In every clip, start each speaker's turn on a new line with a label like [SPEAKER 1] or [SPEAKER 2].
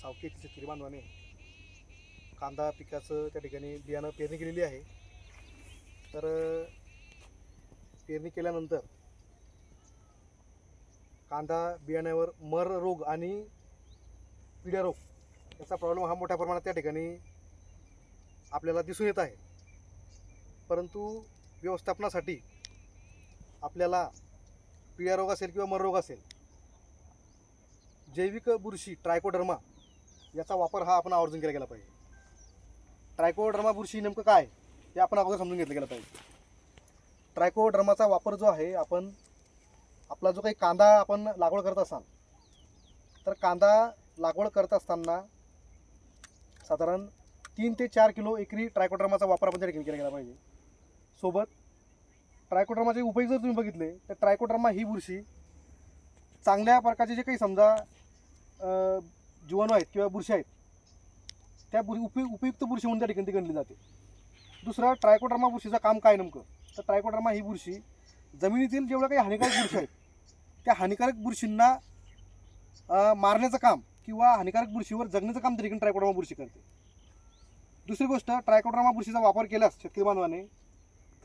[SPEAKER 1] सावकी येथील बांधवाने कांदा पिकाचं त्या ठिकाणी बियाणं पेरणी केलेली आहे. तर पेरणी केल्यानंतर कांदा बियाण्यावर मर रोग आणि पिढ्या रोग याचा प्रॉब्लेम हा मोठ्या प्रमाणात त्या ठिकाणी आपल्याला दिसून येत आहे. परंतु व्यवस्थापनासाठी आपल्याला पिढ्या रोग असेल किंवा मर रोग असेल जैविक बुरशी ट्रायकोडर्मा याचा वापर हा आपण आवर्जून केला गेला पाहिजे. ट्रायकोड्रमा बुरशी नेमकं काय ते आपण अगोदर समजून घेतलं गेलं पाहिजे. ट्रायकोड्रमाचा वापर जो आहे आपण आपला जो काही कांदा आपण लागवड करत असाल तर कांदा लागवड करत असताना साधारण तीन ते चार किलो एकरी ट्रायकोड्रमाचा वापर आपण त्या ठिकाणी केला गेला पाहिजे. सोबत ट्रायकोड्रमाचे उपयोग जर तुम्ही बघितले तर ट्रायकोड्रमा ही बुरशी चांगल्या प्रकारचे जे काही समजा जीवाणू आहेत किंवा बुरशी आहेत त्या बुरी उपयुक्त उपयुक्त बुरशी म्हणून त्या ठिकाणी ती गणली जाते. दुसरं ट्रायकोड्रमा बुरशीचं काम काय नेमकं? तर ट्रायकोड्रमा ही बुरशी जमिनीतील जेवढ्या काही हानिकारक बुरशी आहेत त्या हानिकारक बुरशींना मारण्याचं काम किंवा हानिकारक बुरशीवर जगण्याचं काम तरी ट्रायकोड्रामा बुरशी करते. दुसरी गोष्ट ट्रायकोड्रामा बुरशीचा वापर केल्यास शेतकरी बांधवाने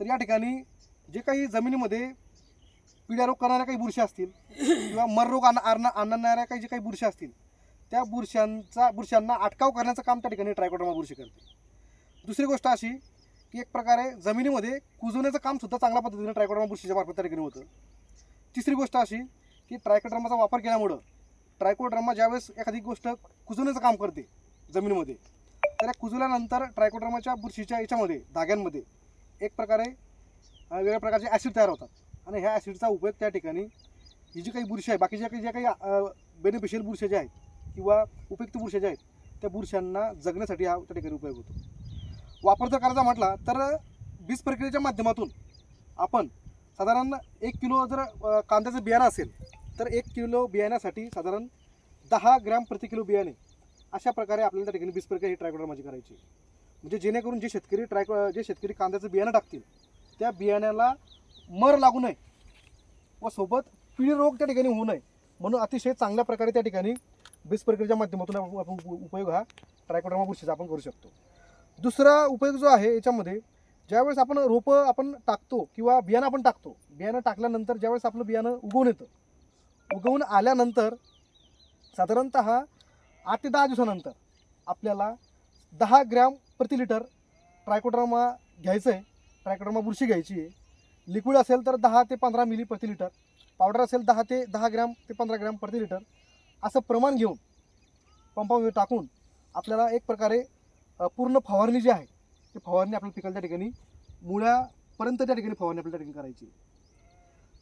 [SPEAKER 1] तर या ठिकाणी जे काही जमिनीमध्ये पिढ्या रोग करणाऱ्या काही बुरशी असतील किंवा मर रोग आण आणा- आणणाऱ्या काही जे काही बुरशी असतील त्या बुरशांचा बुरशांना अटकाव करण्याचं काम त्या ठिकाणी ट्रायकोडर्मा बुरशी करते. दुसरी गोष्ट अशी की एक प्रकारे जमिनीमध्ये कुजवण्याचं काम सुद्धा चांगल्या पद्धतीने ट्रायकोडर्मा बुरशीच्या मार्फत त्या ठिकाणी होतं. तिसरी गोष्ट अशी की ट्रायकोड्रमाचा वापर केल्यामुळं ट्रायकोड्रमा ज्यावेळेस एखादी गोष्ट कुजवण्याचं काम करते जमिनीमध्ये तर या कुजवल्यानंतर ट्रायकोड्रमाच्या बुरशीच्या याच्यामध्ये धाग्यांमध्ये एक प्रकारे वेगळ्या प्रकारचे ॲसिड तयार होतात. आणि ह्या ॲसिडचा उपयोग त्या ठिकाणी ही जी काही बुरशी आहे बाकीच्या काही ज्या काही बेनिफिशियल बुरशी ज्या आहेत किंवा उपयुक्त बुरशा ज्या आहेत त्या बुरशांना जगण्यासाठी हा त्या ठिकाणी उपयोग होतो. वापर जर करायचा म्हटला तर बीज प्रक्रियेच्या माध्यमातून आपण साधारण एक किलो जर कांद्याचं बियाणं असेल तर एक किलो बियाण्यासाठी साधारण दहा ग्रॅम प्रति किलो बियाणे अशा प्रकारे आपल्याला त्या ठिकाणी बीज प्रक्रिया ही ट्रायकोडर्माची करायची म्हणजे जेणेकरून जे शेतकरी ट्रायको जे शेतकरी कांद्याचं बियाणं टाकतील त्या बियाण्याला मर लागू नये व सोबत पिळी रोग त्या ठिकाणी होऊ नये म्हणून अतिशय चांगल्या प्रकारे त्या ठिकाणी बीज प्रक्रियेच्या माध्यमातून आपण उपयोग हा ट्रायकोड्रामा बुरशीचा आपण करू शकतो. दुसरा उपयोग जो आहे याच्यामध्ये ज्यावेळेस आपण रोपं आपण टाकतो किंवा बियाणं आपण टाकतो बियाणं टाकल्यानंतर ज्यावेळेस आपलं बियाणं उगवून येतं उगवून आल्यानंतर साधारणत आठ ते दहा दिवसानंतर आपल्याला दहा ग्रॅम प्रति लिटर ट्रायकोड्रामा घ्यायचं आहे ट्रायकोड्रामा बुरशी घ्यायची आहे. लिक्विड असेल तर दहा ते पंधरा मिली प्रति लिटर पावडर असेल दहा ते दहा ग्रॅम ते पंधरा ग्रॅम प्रति लिटर असं प्रमाण घेऊन पंपामध्ये टाकून आपल्याला एक प्रकारे पूर्ण फवारणी जी आहे ती फवारणी आपल्याला पिकाला त्या ठिकाणी मुळ्यापर्यंत त्या ठिकाणी फवारणी आपल्याला त्या ठिकाणी करायची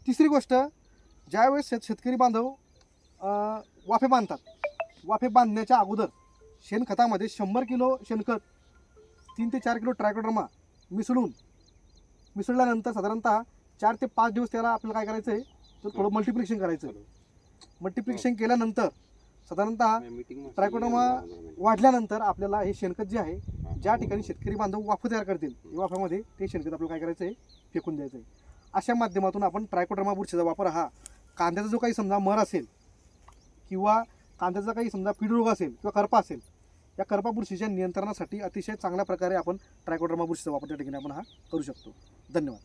[SPEAKER 1] तिसरी गोष्ट ज्यावेळेस शेत शेतकरी बांधव वाफे बांधतात वाफे बांधण्याच्या अगोदर शेणखतामध्ये शंभर किलो शेणखत तीन ते चार किलो ट्रायकोड्रमा मिसळून मिसळल्यानंतर साधारणतः चार ते पाच दिवस त्याला आपल्याला काय करायचं आहे तर थोडं मल्टिप्लिकेशन करायचं मल्टिप्लिकेशन केल्यानंतर साधारणतः ट्रायकोडर्मा वाढल्यानंतर आपल्याला हे शेणखत जे आहे ज्या ठिकाणी शेतकरी बांधव वाफ तयार करतील या वाफामध्ये ते शेणखत आपल्याला काय करायचं आहे फेकून द्यायचं आहे अशा माध्यमातून आपण ट्रायकोडर्मा बुरशीचा वापर हा कांद्याचा जो काही समजा मर असेल किंवा कांद्याचा काही समजा रोग असेल किंवा करपा असेल या करपा बुरशीच्या नियंत्रणासाठी अतिशय चांगल्या प्रकारे आपण ट्रायकोडर्मा बुरशीचा वापर त्या ठिकाणी आपण हा करू शकतो. धन्यवाद.